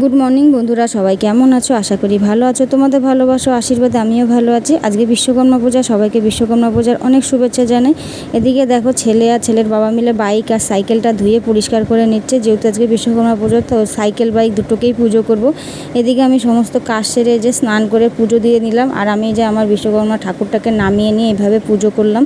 Good morning বন্ধুরা, সবাই কেমন আছো? আশা করি ভালো আছো। তোমাদের ভালোবাসো আশীর্বাদে আমিও ভালো আছি। আজকে বিশ্বকর্মা পূজা, সবাইকে বিশ্বকর্মা পূজার অনেক শুভেচ্ছা জানাই। এদিকে দেখো, ছেলে আর ছেলের বাবা মিলে বাইক আর সাইকেলটা ধুয়ে পরিষ্কার করে নিচ্ছে। যেহেতু আজকে বিশ্বকর্মা পুজো, তো সাইকেল, বাইক দুটোকেই পুজো করব। এদিকে আমি সমস্ত কাজ সেরে যে স্নান করে পুজো দিয়ে নিলাম। আর আমি যে আমার বিশ্বকর্মা ঠাকুরটাকে নামিয়ে নিয়ে এভাবে পুজো করলাম।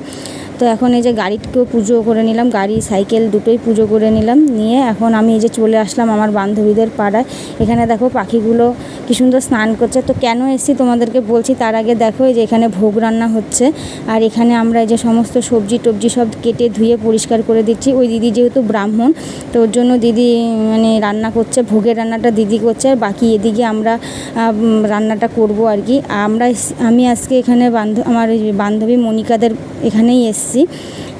তো এখন এই যে গাড়িকেও পুজো করে নিলাম, গাড়ি, সাইকেল দুটোই পুজো করে নিলাম, নিয়ে এখন আমি এই যে চলে আসলাম আমার বান্ধবীদের পাড়ায়। এখানে দেখো পাখিগুলো কি সুন্দর স্নান করছে। তো কেন এসেছি তোমাদেরকে বলছি, তার আগে দেখো এই যে এখানে ভোগ রান্না হচ্ছে। আর এখানে আমরা এই যে সমস্ত সবজি টবজি সব কেটে ধুয়ে পরিষ্কার করে দিচ্ছি। ওই দিদি যেহেতু ব্রাহ্মণ, তো ওর জন্য দিদি মানে রান্না করছে, ভোগের রান্নাটা দিদি করছে। আর বাকি এদিকে আমরা রান্নাটা করব আর কি। আমরা আমি আজকে এখানে বান্ধব আমার বান্ধবী মনিকাদের এখানেই এসেছি। esse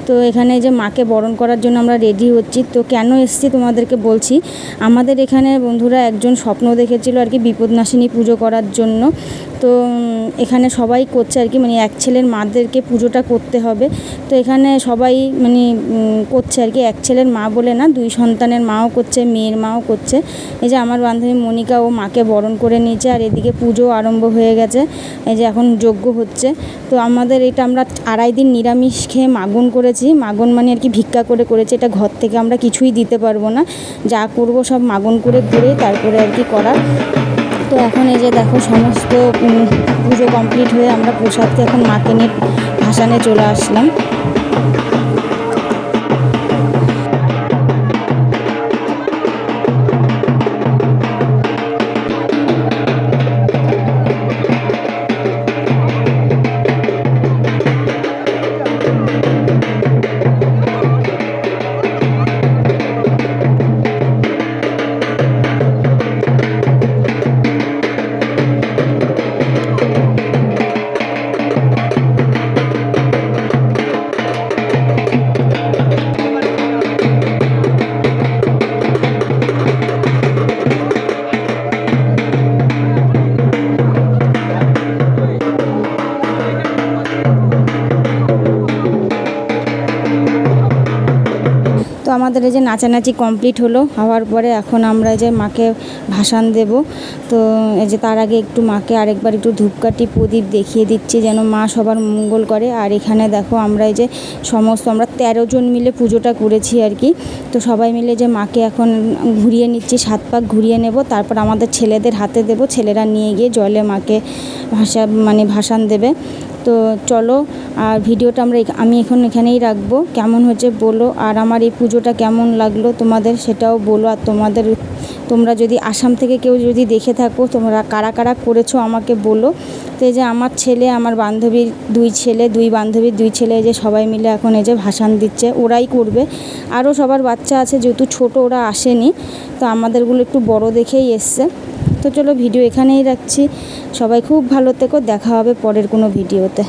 তো এখানে যে মাকে বরণ করার জন্য আমরা রেডি হচ্ছি। তো কেন এসেছি তোমাদেরকে বলছি, আমাদের এখানে বন্ধুরা একজন স্বপ্ন দেখেছিল আর কি বিপদনাশিনী পুজো করার জন্য। তো এখানে সবাই করছে আর কি মানে এক ছেলের মাদেরকে পুজোটা করতে হবে। তো এখানে সবাই মানে করছে আর কি, এক ছেলের মা বলে না, দুই সন্তানের মাও করছে, মেয়ের মাও করছে। এই যে আমার বান্ধবী মনিকা, ও মাকে বরণ করে নিয়েছে আর এদিকে পুজো আরম্ভ হয়ে গেছে। এই যে এখন যজ্ঞ হচ্ছে। তো আমাদের এটা আমরা আড়াই দিন নিরামিষ খেয়ে মাগন করেছি, মাগন মানে আর কি ভিক্ষা করে করেছি, এটা ঘর থেকে আমরা কিছুই দিতে পারব না। যা করব সব মাগন করে করে তারপরে আর কি করা তো এখন এই যে দেখো সমস্ত পুজো কমপ্লিট হয়ে আমরা প্রসাদকে এখন মাকে নিয়ে ভাসানে চলে আসলাম। আমাদের এই যে নাচানাচি কমপ্লিট হলো, হওয়ার পরে এখন আমরা যে মাকে ভাসান দেব। তো এই যে তার আগে একটু মাকে আরেকবার একটু ধূপকাঠি প্রদীপ দেখিয়ে দিচ্ছি যেন মা সবার মঙ্গল করে। আর এখানে দেখো আমরা এই যে সমস্ত আমরা তেরো জন মিলে পুজোটা করেছি আর কি। তো সবাই মিলে যে মাকে এখন ঘুরিয়ে নিচ্ছি, সাত পাক ঘুরিয়ে নেব। তারপর আমাদের ছেলেদের হাতে দেব। ছেলেরা নিয়ে গিয়ে জলে মাকে ভাসা মানে ভাসান দেবে। তো চলো, আর ভিডিওটা আমরা আমি এখন এখানেই রাখব। কেমন হয়েছে বলো, আর আমার এই পুজোটা কেমন লাগল তোমাদের সেটাও বলো, আর তোমাদের তোমরা যদি আসাম থেকে কেউ যদি দেখে থাকো, তোমরা কারা কারা করেছ আমাকে বলো। তো এই যে আমার ছেলে, আমার বান্ধবীর দুই ছেলে, দুই বান্ধবীর দুই ছেলে যে সবাই মিলে এখন এই যে ভাসান দিচ্ছে, ওরাই করবে। আরও সবার বাচ্চা আছে, যেহেতু ছোট, ওরা আসেনি, তো আমাদেরগুলো একটু বড় দেখেই এসছে। তো চলো ভিডিও এখানেই রাখছি। সবাই খুব ভালো থেকো দেখা হবে পরের কোনো ভিডিওতে।